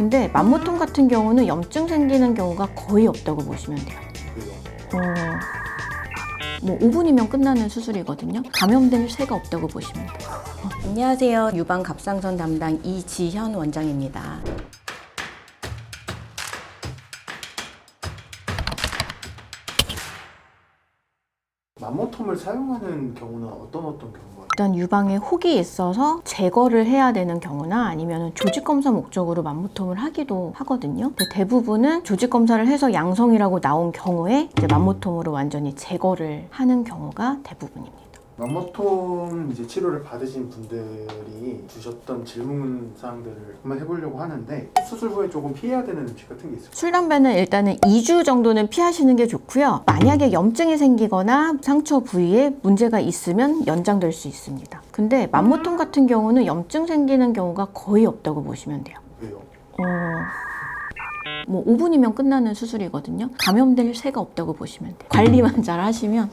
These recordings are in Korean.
근데 만모통 같은 경우는 염증 생기는 경우가 거의 없다고 보시면 돼요. 어, 뭐 5분이면 끝나는 수술이거든요. 감염될 새가 없다고 보시면 돼요. 어, 안녕하세요. 유방 갑상선 담당 이지현 원장입니다. 마모톰을 사용하는 경우는 어떤 어떤 경우가 일단 유방에 혹이 있어서 제거를 해야 되는 경우나 아니면 조직 검사 목적으로 만모통을 하기도 하거든요. 대부분은 조직 검사를 해서 양성이라고 나온 경우에 이제 만모통으로 완전히 제거를 하는 경우가 대부분입니다. 마모톰 이제 치료를 받으신 분들이 주셨던 질문 사항들을 한번 해보려고 하는데 수술 후에 조금 피해야 되는 음식 같은 게 있을까요? 술, 담배는 일단은 2주 정도는 피하시는 게 좋고요. 만약에 염증이 생기거나 상처 부위에 문제가 있으면 연장될 수 있습니다. 근데 만모통 같은 경우는 염증 생기는 경우가 거의 없다고 보시면 돼요. 왜요? 어, 뭐 5분이면 끝나는 수술이거든요. 감염될 새가 없다고 보시면 돼요. 관리만 잘 하시면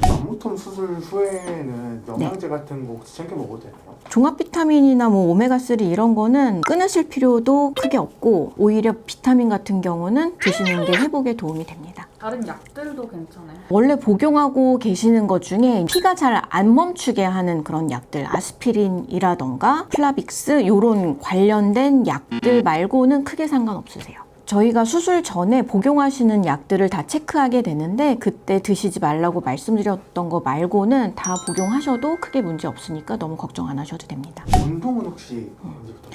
마모톰 수술 후에는 네. 영양제 같은 거 혹시 챙겨 먹어도 되나요? 종합 비타민이나 뭐 오메가3 이런 거는 끊으실 필요도 크게 없고 오히려 비타민 같은 경우는 드시는 게 회복에 도움이 됩니다. 다른 약들도 괜찮아요. 원래 복용하고 계시는 것 중에 피가 잘 안 멈추게 하는 그런 약들 아스피린이라던가 플라빅스 이런 관련된 약들 말고는 크게 상관없으세요. 저희가 수술 전에 복용하시는 약들을 다 체크하게 되는데 그때 드시지 말라고 말씀드렸던 거 말고는 다 복용하셔도 크게 문제 없으니까 너무 걱정 안 하셔도 됩니다. 운동은 혹시 언제부터?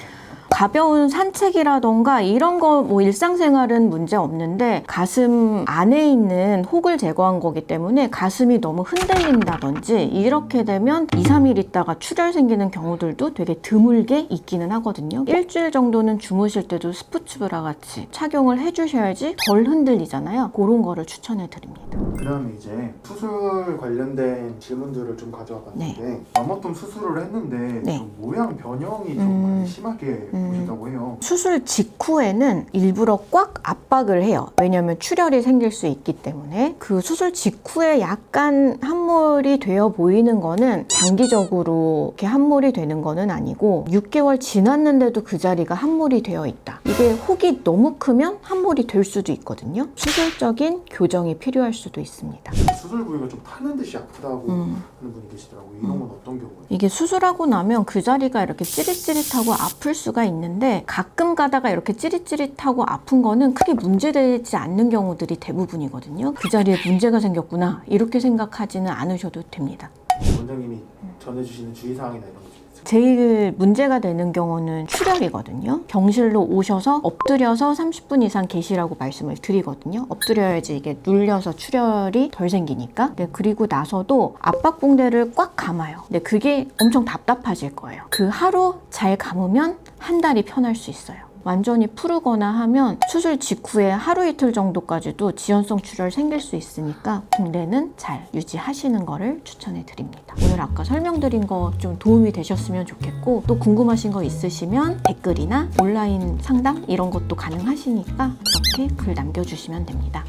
가벼운 산책이라던가 이런 거 뭐 일상생활은 문제 없는데 가슴 안에 있는 혹을 제거한 거기 때문에 가슴이 너무 흔들린다든지 이렇게 되면 2, 3일 있다가 출혈 생기는 경우들도 되게 드물게 있기는 하거든요. 일주일 정도는 주무실 때도 스포츠브라 같이 착용을 해주셔야지 덜 흔들리잖아요. 그런 거를 추천해 드립니다. 그 다음에 이제 수술 관련된 질문들을 좀 가져와 봤는데 마모톰 수술을 했는데 네. 좀 모양 변형이 좀 음. 많이 심하게 음. 보신다고 해요. 수술 직후에는 일부러 꽉 압박을 해요. 왜냐하면 출혈이 생길 수 있기 때문에 그 수술 직후에 약간 함몰이 되어 보이는 거는 장기적으로 이렇게 함몰이 되는 거는 아니고 6개월 지났는데도 그 자리가 함몰이 되어 있다. 이게 혹이 너무 크면 함몰이 될 수도 있거든요. 수술적인 교정이 필요할 수도 있습니다. 수술 부위가 좀 타는 듯이 아프다고 음. 하는 분이 계시더라고요. 이런 건 어떤 경우예요? 이게 수술하고 나면 그 자리가 이렇게 찌릿찌릿하고 아플 수가 있는데 가끔 가다가 이렇게 찌릿찌릿하고 아픈 거는 크게 문제되지 않는 경우들이 대부분이거든요. 그 자리에 문제가 생겼구나 이렇게 생각하지는 않으셔도 됩니다. 원장님이 전해주시는 주의사항이나 이런 거 있어요? 제일 문제가 되는 경우는 출혈이거든요. 병실로 오셔서 엎드려서 30분 이상 계시라고 말씀을 드리거든요. 엎드려야지 이게 눌려서 출혈이 덜 생기니까. 네, 그리고 나서도 압박 붕대를 꽉 감아요. 근데 그게 엄청 답답하실 거예요. 그 하루 잘 감으면 한 달이 편할 수 있어요. 완전히 푸르거나 하면 수술 직후에 하루 이틀 정도까지도 지연성 출혈 생길 수 있으니까 붕대는 잘 유지하시는 거를 추천해 드립니다. 오늘 아까 설명드린 거 좀 도움이 되셨으면 좋겠고 또 궁금하신 거 있으시면 댓글이나 온라인 상담 이런 것도 가능하시니까 그렇게 글 남겨주시면 됩니다.